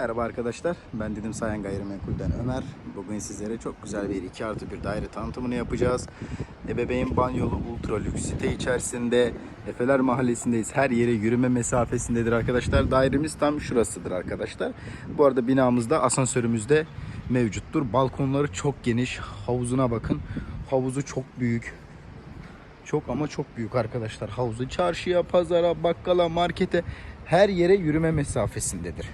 Merhaba arkadaşlar, ben Didim Sayan Gayrimenkul'den Ömer. Bugün sizlere çok güzel bir 2 artı 1 daire tanıtımını yapacağız. Ebeveyn banyolu ultra lüks site içerisinde Efeler Mahallesi'ndeyiz. Her yere yürüme mesafesindedir arkadaşlar. Dairemiz tam şurasıdır arkadaşlar. Bu arada binamızda asansörümüz de mevcuttur. Balkonları çok geniş. Havuzuna bakın. Havuzu çok büyük. Çok ama çok büyük arkadaşlar havuzu. Çarşıya, pazara, bakkala, markete her yere yürüme mesafesindedir.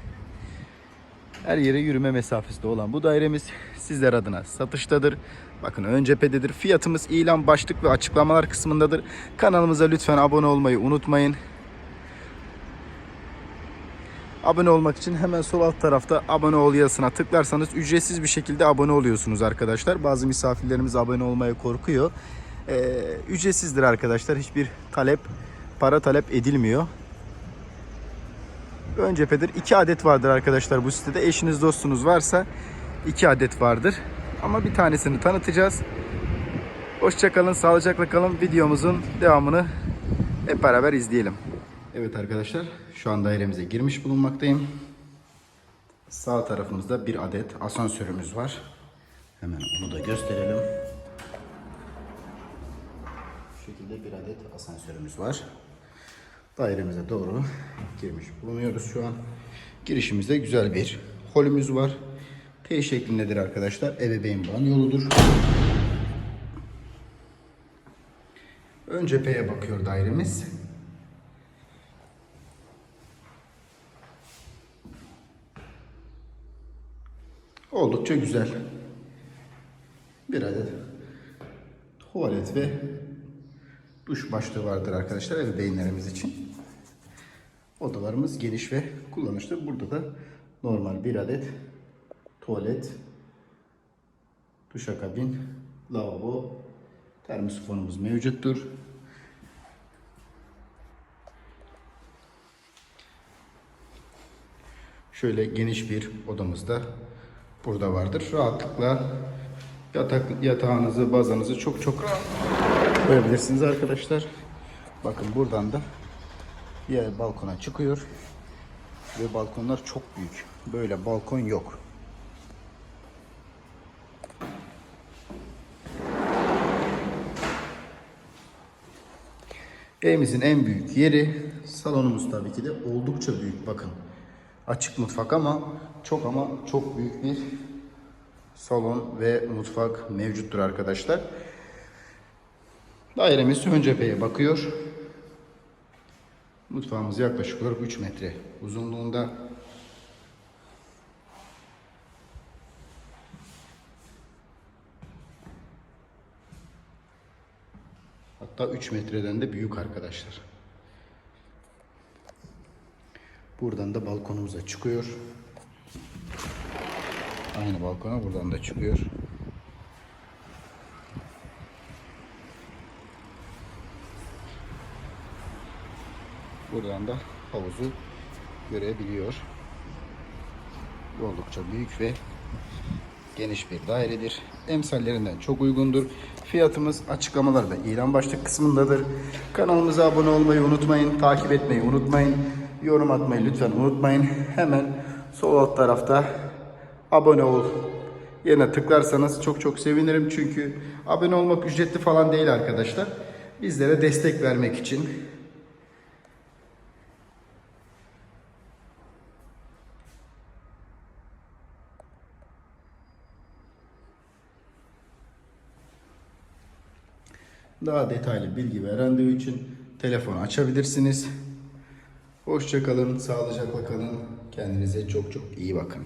Her yere yürüme mesafesinde olan bu dairemiz sizler adına satıştadır. Bakın ön cephededir. Fiyatımız ilan, başlık ve açıklamalar kısmındadır. Kanalımıza lütfen abone olmayı unutmayın. Abone olmak için hemen sol alt tarafta abone ol yazısına tıklarsanız ücretsiz bir şekilde abone oluyorsunuz arkadaşlar. Bazı misafirlerimiz abone olmaya korkuyor. Ee, ücretsizdir arkadaşlar. Hiçbir talep, para talep edilmiyor. Ön cephedir. 2 adet vardır arkadaşlar bu sitede. Eşiniz dostunuz varsa 2 adet vardır. Ama bir tanesini tanıtacağız. Hoşçakalın, sağlıcakla kalın. Videomuzun devamını hep beraber izleyelim. Evet arkadaşlar, şu an dairemize girmiş bulunmaktayım. Sağ tarafımızda bir adet asansörümüz var. Hemen onu da gösterelim. Bu şekilde bir adet asansörümüz var. Dairemize doğru girmiş bulunuyoruz şu an. Girişimizde güzel bir holümüz var. T şeklindedir arkadaşlar. Ebeveyn banyoludur. Ön cepheye bakıyor dairemiz. Oldukça güzel. Bir adet tuvalet ve duş başlığı vardır arkadaşlar ebeveynlerimiz için. Odalarımız geniş ve kullanışlı. Burada da normal bir adet tuvalet, duşakabin, lavabo, termosifonumuz mevcuttur. Şöyle geniş bir odamız da burada vardır. Rahatlıkla yatak, yatağınızı, bazanızı çok çok rahat koyabilirsiniz arkadaşlar. Bakın buradan da diğer balkona çıkıyor. Ve balkonlar çok büyük. Böyle balkon yok. Evimizin en büyük yeri salonumuz tabii ki de oldukça büyük bakın. Açık mutfak ama çok ama çok büyük bir salon ve mutfak mevcuttur arkadaşlar. Dairemiz ön cepheye bakıyor. Mutfağımız yaklaşık olarak 3 metre uzunluğunda. Hatta 3 metreden de büyük arkadaşlar. Buradan da balkonumuza çıkıyor. Aynı balkona buradan da çıkıyor. Buradan da havuzu görebiliyor. Oldukça büyük ve geniş bir dairedir. Emsallerinden çok uygundur. Fiyatımız açıklamalarda ilan başlık kısmındadır. Kanalımıza abone olmayı unutmayın. Takip etmeyi unutmayın. Yorum atmayı lütfen unutmayın. Hemen sol alt tarafta abone ol yerine tıklarsanız çok çok sevinirim. Çünkü abone olmak ücretli falan değil arkadaşlar. Bizlere destek vermek için Daha detaylı bilgi ve randevu için telefon açabilirsiniz. Hoşçakalın, sağlıcakla kalın. Kendinize çok çok iyi bakın.